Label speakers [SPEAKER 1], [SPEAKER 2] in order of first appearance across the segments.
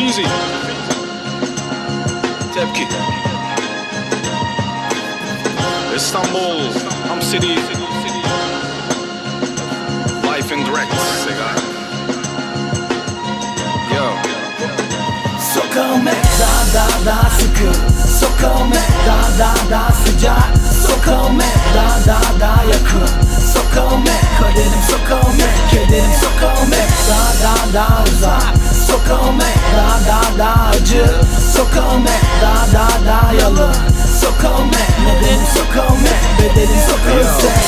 [SPEAKER 1] Fizi. Tepki. Istanbul, Ham City. Life in direct. Yo.
[SPEAKER 2] Sokağım hep daha daha daha sıkı Sokağım hep daha daha daha sıcak Sokağım hep daha daha daha yakın Sokağım hep kaderim sokağım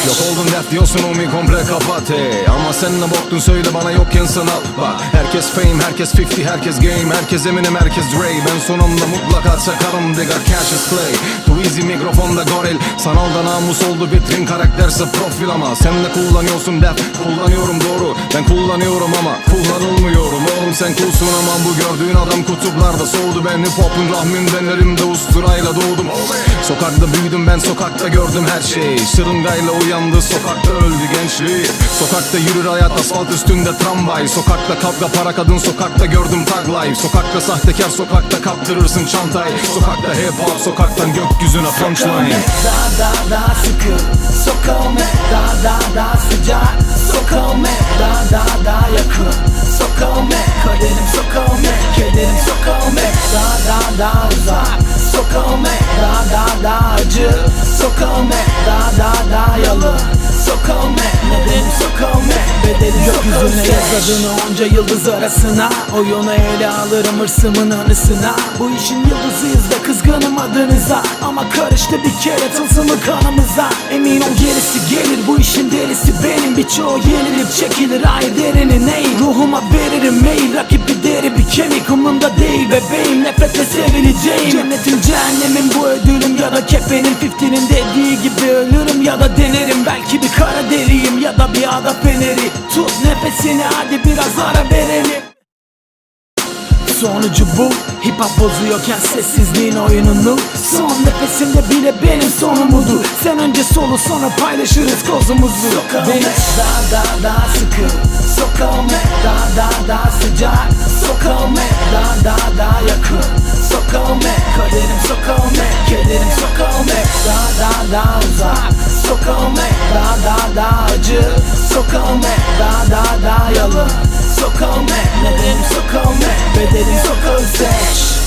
[SPEAKER 3] Yok oldun dert diyorsun umi komple kapat hey. Ama sen ne boktun söyle bana yokken sanat Bak herkes fame herkes 50 herkes game Herkes Eminem herkes Dre. Ben sonunda mutlaka çakarım digga cash is play. Too easy mikrofonda goril. Sanalda namus oldu vitrin karakterse profil ama. Sen de kullanıyorsun def kullanıyorum doğru. Ben kullanıyorum ama kullanılmıyorum. Oğlum sen kulsun ama bu gördüğün adam kutuplarda soğudu. Ben hip hopun rahminden elimde usturayla doğdum. Sokakta büyüdüm ben sokakta gördüm her şey Şırıngayla uyandı sokakta öldü gençliği. Sokakta yürür hayat asfalt üstünde tramvay. Sokakta kavga para kadın sokakta gördüm life Sokakta sahtekar sokakta kaptırırsın çantayı. Sokakta hip hop sokaktan gökyüzüne punchline.
[SPEAKER 2] Daha daha daha sıkı Sokağım daha daha daha sıcak Sokağım daha daha daha yakın Sokağım kaderim sokağım Kederim sokağım daha daha daha uzak Sokağım daha daha daha acı Sokağım daha daha daha yalın Sokağım Bedelim Gökyüzüne yazadığını onca yıldız arasına. Oyunu ele alırım hırsımın anısına. Bu işin yıldızıyız da kızgınım adınıza. Ama karıştı bir kere tılsımı kanımıza. Emin ol gerisi gelir bu işin delisi benim. Birçoğu yenilip çekilir ay derini ney? Ruhuma veririm mail rakip bir deri bir kemik. Umurumda değil bebeğim nefretle sevileceğim. Cennetim cehennemim bu ödülüm. Ya da kefenin 50'nin dediği gibi ölürüm. Ya da denerim Belki bir kara deriyim. Ya da bir ada feneri Tut nefesini hadi biraz ara verelim. Sonucu bu Hip hop bozuyorken sessizliğin oyununu Son nefesimde bile benim sonumudur Sen önce solu sonra paylaşırız kozumuzu Sokağım daha daha daha sıkı. Sokağım daha daha daha sıcak. Sokağım daha daha daha yakın. Sokağım kaderim sokağım Kederim daha acı Sokağım hep daha daha daha yalın Sokağım hep nedenim sokağım hep. Bedelim sokağı seç